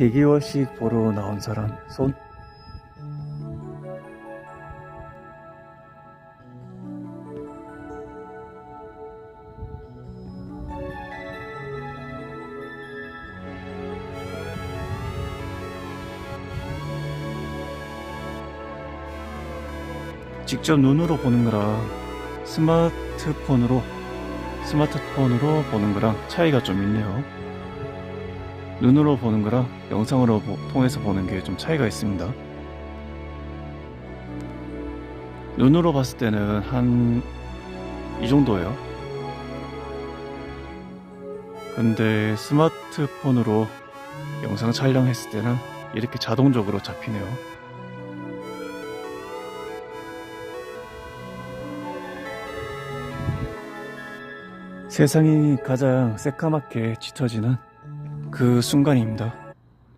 개기월식 보러 나온 사람 손? 직접 눈으로 보는 거랑 스마트폰으로 스마트폰으로 보는 거랑 차이가 좀 있네요. 눈으로 보는 거랑 영상으로 보- 통해서 보는 게 좀 차이가 있습니다. 눈으로 봤을 때는 한 이 정도예요. 근데 스마트폰으로 영상 촬영했을 때는 이렇게 자동적으로 잡히네요. 세상이 가장 새까맣게 짙어지는 그 순간입니다.